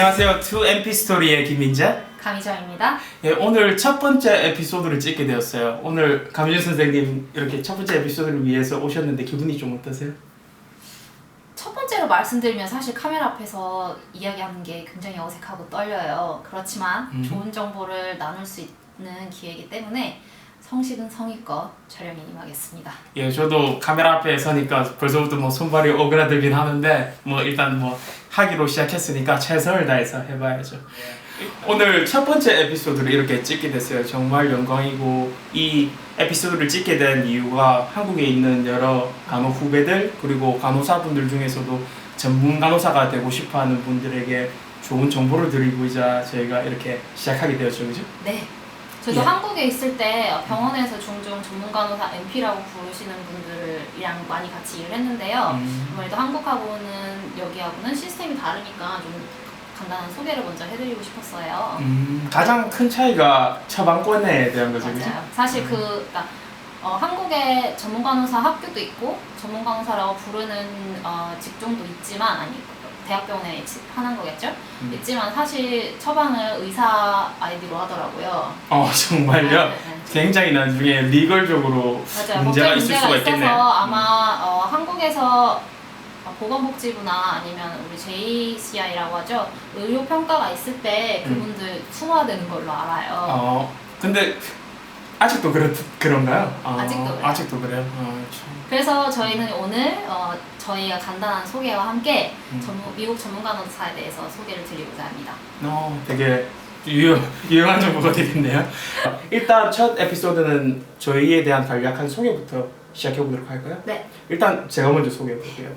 안녕하세요. 2MP 스토리의 김민재. 강희정입니다. 예, 오늘 첫 번째 에피소드를 찍게 되었어요. 오늘 강윤 선생님 이렇게 첫 번째 에피소드를 위해서 오셨는데 기분이 좀 어떠세요? 첫 번째로 말씀드리면 사실 카메라 앞에서 이야기하는 게 굉장히 어색하고 떨려요. 그렇지만 음. 좋은 정보를 나눌 수 있는 기회이기 때문에 성식은 성의껏 촬영에 임하겠습니다. 예, 저도 카메라 앞에 서니까 벌써부터 뭐 손발이 오그라들긴 하는데 뭐 일단 뭐 하기로 시작했으니까 최선을 다해서 해봐야죠. 오늘 첫 번째 에피소드를 이렇게 찍게 됐어요. 정말 영광이고 이 에피소드를 찍게 된 이유가 한국에 있는 여러 간호 후배들 그리고 간호사분들 중에서도 전문 간호사가 되고 싶어하는 분들에게 좋은 정보를 드리고자 저희가 이렇게 시작하게 되었죠, 그죠? 네. 저도 예. 한국에 있을 때 병원에서 종종 전문 간호사 MP라고 부르시는 분들이랑 많이 같이 일을 했는데요. 음. 아무래도 한국하고는 여기하고는 시스템이 다르니까 좀 간단한 소개를 먼저 해드리고 싶었어요. 음, 가장 큰 차이가 처방권에 대한 거죠, 그죠? 맞아요. 사실 그 그러니까 어, 한국에 전문 간호사 학교도 있고 전문 간호사라고 부르는 어, 직종도 있지만 아니 대학병원에 치- 하는 거겠죠. 음. 있지만 사실 처방을 의사 아이디로 하더라고요. 어, 정말요? 네, 네. 굉장히 나중에 리걸적으로 맞아요. 문제가 있을 문제가 수가 있어서 있겠네요. 아마 어, 한국에서 어, 보건복지부나 아니면 우리 JCI라고 하죠. 의료 평가가 있을 때 음. 그분들 투하되는 걸로 알아요. 어, 근데 아직도 그렇, 그런가요? 어, 아직도 그래요. 아직도 그래요? 어, 참. 그래서 저희는 오늘 어, 저희가 간단한 소개와 함께 음. 전문, 미국 전문 간호사에 대해서 소개를 드리고자 합니다. 어, 되게 유용, 유용한 정보가 되겠네요. 어, 일단 첫 에피소드는 저희에 대한 간략한 소개부터 시작해 보도록 할까요? 네. 일단 제가 먼저 소개해 볼게요.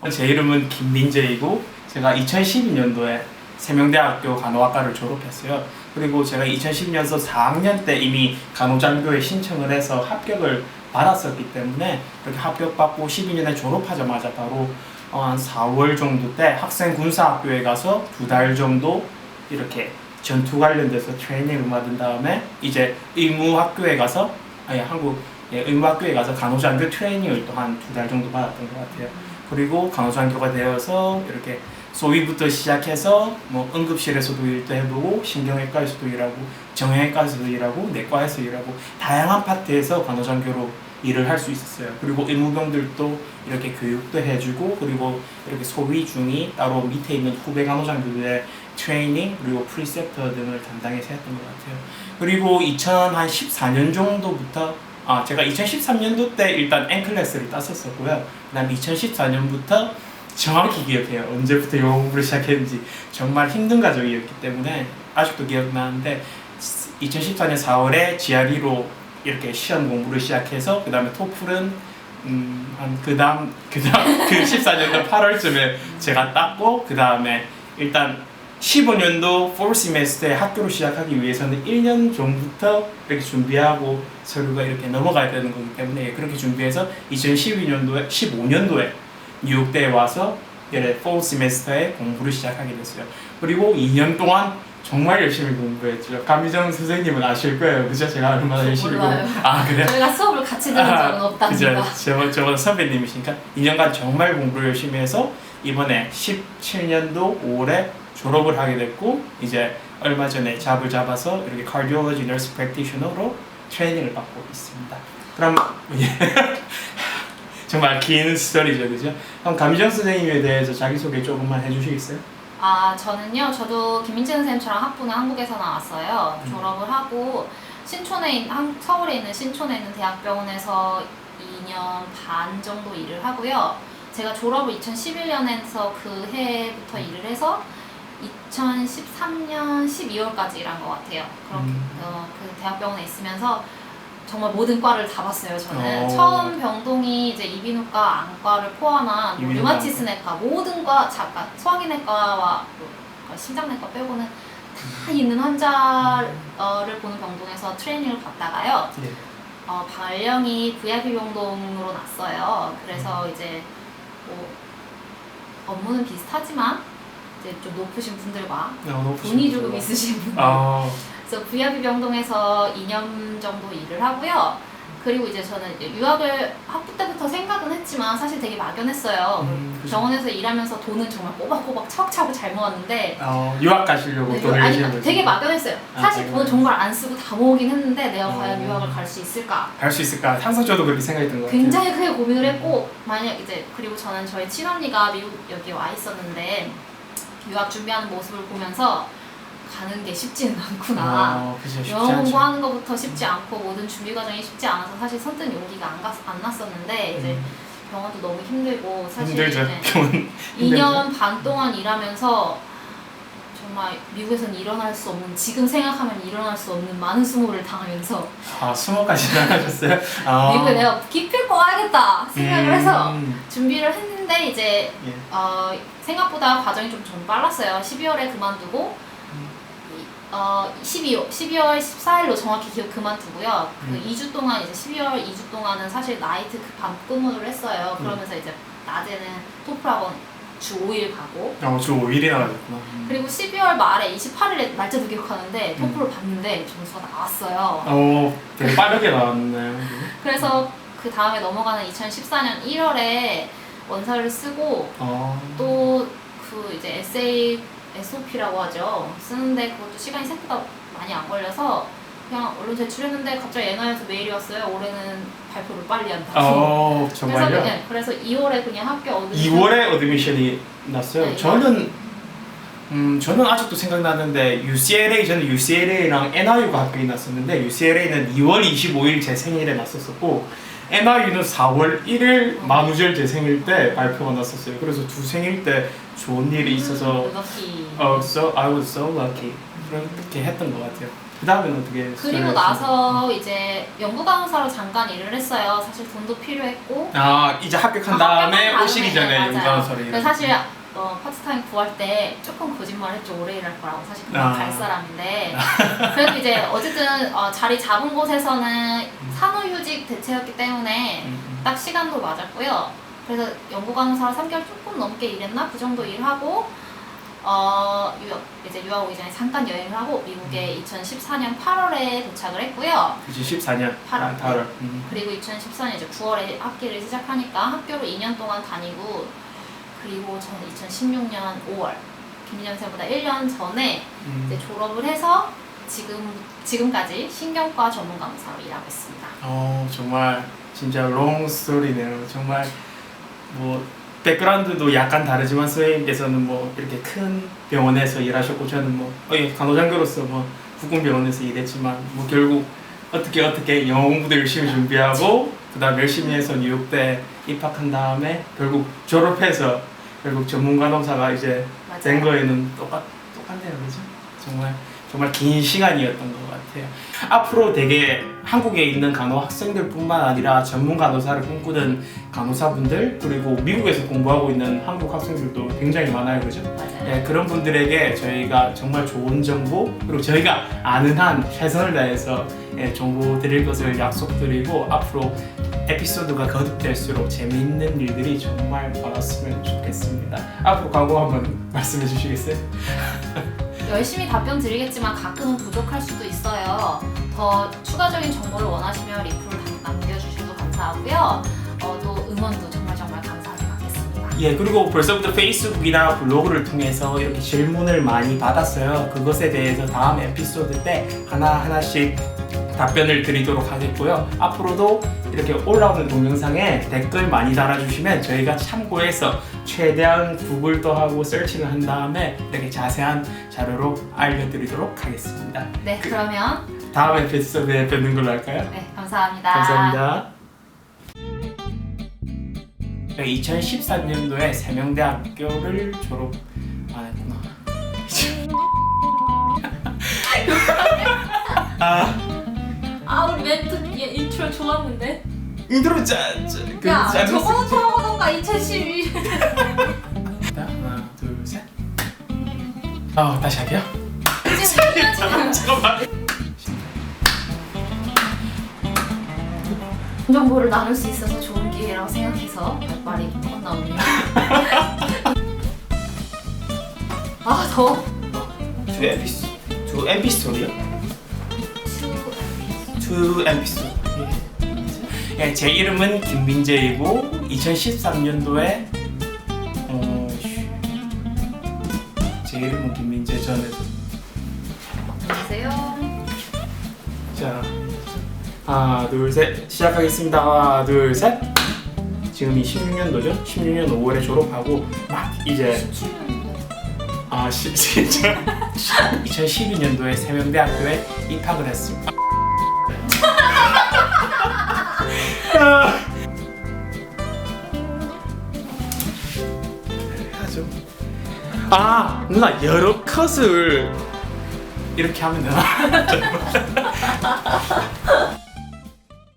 어, 제 이름은 김민재이고 제가 2012년도에 세명대학교 간호학과를 졸업했어요. 그리고 제가 2010년서 4학년 때 이미 간호장교에 신청을 해서 합격을 받았었기 때문에 그렇게 합격받고 12년에 졸업하자마자 바로 어, 한 4월 정도 때 학생 군사학교에 가서 두 달 정도 이렇게 전투 관련돼서 트레이닝을 받은 다음에 이제 의무학교에 가서 아니 한국 예, 의무학교에 가서 간호장교 트레이닝을 또 한 두 달 정도 받았던 것 같아요. 그리고 간호장교가 되어서 이렇게 소위부터 시작해서 뭐 응급실에서도 일도 해보고 신경외과에서도 일하고 정형외과에서도 일하고 내과에서 일하고 다양한 파트에서 간호장교로 일을 할 수 있었어요. 그리고 의무병들도 이렇게 교육도 해주고 그리고 이렇게 소위 중이 따로 밑에 있는 후배 간호장교들의 트레이닝 그리고 프리셉터 등을 담당해서 했던 것 같아요. 그리고 2014년 정도부터 아 제가 2013년도 때 일단 앵클래스를 땄었었고요. 그다음 2014년부터 정확히 기억해요. 언제부터 영어 공부를 시작했는지 정말 힘든 과정이었기 때문에 아직도 기억나는데 2014년 4월에 GRE로 이렇게 시험 공부를 시작해서 그 다음에 토플은 음, 한 그 다음 그 다음 그 14년도 8월쯤에 제가 땄고 그 다음에 일단 15년도 4 세메스터에 학교를 시작하기 위해서는 1년 전부터 이렇게 준비하고 서류가 이렇게 넘어가야 되는 거기 때문에 그렇게 준비해서 2012년도에 15년도에 뉴욕대에 와서 이래 4 세메스터에 공부를 시작하게 됐어요. 그리고 2년 동안 정말 열심히 공부했죠. 감희정 선생님은 아실 거예요. 그죠? 제가 얼마나 저 열심히. 공부. 아 그래요? 저희가 수업을 같이 들은 적은 없답니다. 그죠? 저번 저번 선배님이시니까 2년간 정말 공부를 열심히 해서 이번에 17년도 5월에 졸업을 하게 됐고 이제 얼마 전에 잡을 잡아서 이렇게 cardiology nurse practitioner로 트레이닝을 받고 있습니다. 그럼 예. 정말 긴 스토리죠, 그죠? 그럼 감희정 선생님에 대해서 자기 소개 조금만 해주시겠어요? 아 저는요 저도 김민재 선생님처럼 학부는 한국에서 나왔어요 음. 졸업을 하고 신촌에 한- 서울에 있는 신촌에 있는 대학병원에서 2년 반 정도 일을 하고요 제가 졸업을 2011년에서 그 해부터 일을 해서 2013년 12월까지 일한 것 같아요 그렇게 음. 어, 그 대학병원에 있으면서 정말 모든 과를 다 봤어요 저는. 어. 처음 병동이 이제 이비인후과 안과를 포함한 뭐 이비인후과, 류마티스내과 모든 과 잠깐 소화기내과와 뭐, 어, 심장내과 빼고는 다 있는 환자를 보는 병동에서 트레이닝을 받다가요. 예. 어, 발령이 VIP 병동으로 났어요. 그래서 이제 뭐 업무는 비슷하지만 이제 좀 높으신 분들과 너무 돈이 조금 있으신 분들. 아, 그래서 VIP 병동에서 2년 정도 일을 하고요. 그리고 이제 저는 이제 유학을 학부 때부터 생각은 했지만 사실 되게 막연했어요. 음, 그죠. 병원에서 일하면서 돈은 정말 꼬박꼬박 차곡차곡 잘 모았는데 어, 유학 가시려고 네, 돈을 아니? 되게 막연했어요. 아, 사실 돈을 정말 안 쓰고 다 모으긴 했는데 내가 어. 과연 유학을 갈 수 있을까? 갈수 있을까? 항상 저도 그렇게 생각했던 것 같아요. 굉장히 크게 고민을 했고 만약 이제 그리고 저는 저희 친언니가 미국 여기 와 있었는데 유학 준비하는 모습을 보면서 가는 게 쉽지는 않구나. 어, 그죠. 쉽지 영어 않죠. 공부하는 것부터 쉽지 않고 모든 준비 과정이 쉽지 않아서 사실 선뜻 용기가 안, 갔, 안 났었는데 이제 음, 병원도 너무 힘들고 사실 힘들죠. 이제 병원 2년 반 동안 일하면서 정말 미국에선 일어날 수 없는 지금 생각하면 일어날 수 없는 많은 수모를 당하면서 아, 수모까지는 하셨어요? 아. 미국에 내가 기필코 와야겠다 생각을 해서 음, 준비를 했는데 이제 예. 어, 생각보다 과정이 좀, 좀 빨랐어요. 12월에 그만두고 음. 이- 어, 12월, 12월 14일로 정확히 기억 그만두고요. 그 음. 2주 동안 이제 12월 2주 동안은 사실 나이트 그밤 근무를 했어요. 음. 그러면서 이제 낮에는 토플 학원 주 5일 가고 어, 주 5일이나 가셨구나. 음. 그리고 12월 말에 28일에 날짜도 기억하는데 음. 토플을 봤는데 점수가 나왔어요. 어, 되게 빠르게 나왔네요. 그래서 그 다음에 넘어가는 2014년 1월에 원서를 쓰고 어. 또 그 이제 에세이 SOP라고 하죠. 쓰는데 그것도 시간이 생각보다 많이 안 걸려서 그냥 언론 제출했는데 갑자기 NI에서 메일이 왔어요. 올해는 발표를 빨리 한다고. 어, 그래서 정말요? 그냥 그래서 2월에 그냥 학교 어드미션 2월에 어드미션이 났어요. 네, 저는 음 저는 아직도 생각나는데 UCLA 저는 UCLA랑 NIU가 학교에 났었는데 UCLA는 2월 25일 제 생일에 났었었고 NIU는 4월 1일 만우절 제 생일 때 발표가 났었어요. 그래서 두 생일 때 좋은 일이 있어서 럭키. 어 so I was so lucky 그렇게 했던 것 같아요. 그 다음에는 어떻게 그리고 나서 이제 연구 강사로 잠깐 일을 했어요. 사실 돈도 필요했고 아 이제 합격한 아, 다음에 합격한 오시기 다음에, 전에 맞아요. 연구원서를 그래서 사실 어, 파트타임 구할 때 조금 거짓말했죠. 오래 일할 거라고 사실 그냥 아. 갈 사람인데 그래도 이제 어쨌든 어, 자리 잡은 곳에서는 산후휴직 대체였기 때문에 음, 음. 딱 시간도 맞았고요. 그래서 연구 강사 3개월 조금 넘게 일했나 그 정도 일하고 어 유학 이제 유학 오기 전에 잠깐 여행을 하고 미국에 2014년 8월에 도착을 했고요. 그치 14년 팔월. 8월 음. 그리고 2014년 이제 9월에 학기를 시작하니까 학교를 2년 동안 다니고 그리고 저는 2016년 5월 김민영쌤보다 1년 전에 음. 이제 졸업을 해서 지금 지금까지 신경과 전문 강사로 일하고 있습니다. 어 정말 진짜 롱 스토리네요. 정말 뭐 백그라운드도 약간 다르지만 선생님께서는 뭐 이렇게 큰 병원에서 일하셨고 저는 뭐 어, 예, 간호장교로서 뭐 국군병원에서 일했지만 뭐 결국 어떻게 어떻게 영어 공부도 열심히 준비하고 그다음 열심히 해서 뉴욕대 입학한 다음에 결국 졸업해서 결국 전문 간호사가 이제 된 거에는 똑같 똑같네요, 그죠? 정말 정말 긴 시간이었던 것 같아요. 앞으로 되게 한국에 있는 간호 학생들뿐만 아니라 전문 간호사를 꿈꾸는 간호사분들 그리고 미국에서 공부하고 있는 한국 학생들도 굉장히 많아요, 그죠? 맞아요. 네, 그런 분들에게 저희가 정말 좋은 정보 그리고 저희가 아는 한 최선을 다해서 예, 정보 드릴 것을 약속드리고 앞으로 에피소드가 거듭될수록 재미있는 일들이 정말 많았으면 좋겠습니다. 앞으로 광고 한번 말씀해 주시겠어요? 열심히 답변 드리겠지만 가끔은 부족할 수도 있어요. 더 추가적인 정보를 원하시면 리플을 남- 남겨주셔도 감사하고요. 어, 또 응원도 정말 정말 감사하게 받겠습니다. 예, 그리고 벌써부터 페이스북이나 블로그를 통해서 이렇게 질문을 많이 받았어요. 그것에 대해서 다음 에피소드 때 하나하나씩 답변을 드리도록 하겠고요. 앞으로도 이렇게 올라오는 동영상에 댓글 많이 달아주시면 저희가 참고해서 최대한 구글도 하고 서칭을 한 다음에 이렇게 자세한 자료로 알려드리도록 하겠습니다. 네, 그러면 다음 에피소드에 뵙는 걸로 할까요? 네, 감사합니다. 감사합니다. 2014년도에 세명대학교를 졸업 안 했구나. 아, 아, 우리 멘트 얘 인트로 좋았는데. 인트로 짠, 짠, 그 야, 짠 저거부터 하던가 2012. 하나, 둘, 셋. 아, 다시 할게요. 지금 지금 잠깐만. 정보를 나눌 수 있어서 좋은 기회라고 생각해서 말이 헛 나오네요. 아, 더워. 두 에피소, 두 에피소드요? 추- 두 에피소드. 예. 예, 제 이름은 김민재이고 2013년도에 어, 쉬. 제 이름은 김민재 저는 안녕하세요. 자 하나 둘 셋 시작하겠습니다 하나 둘 셋 지금이 16년도죠 16년 5월에 졸업하고 막 이제 17년도. 아 시, 진짜 2012년도에 세명대학교에 입학을 했습니다 아. 하죠 아 누나 여러 컷을 이렇게 하면 되나?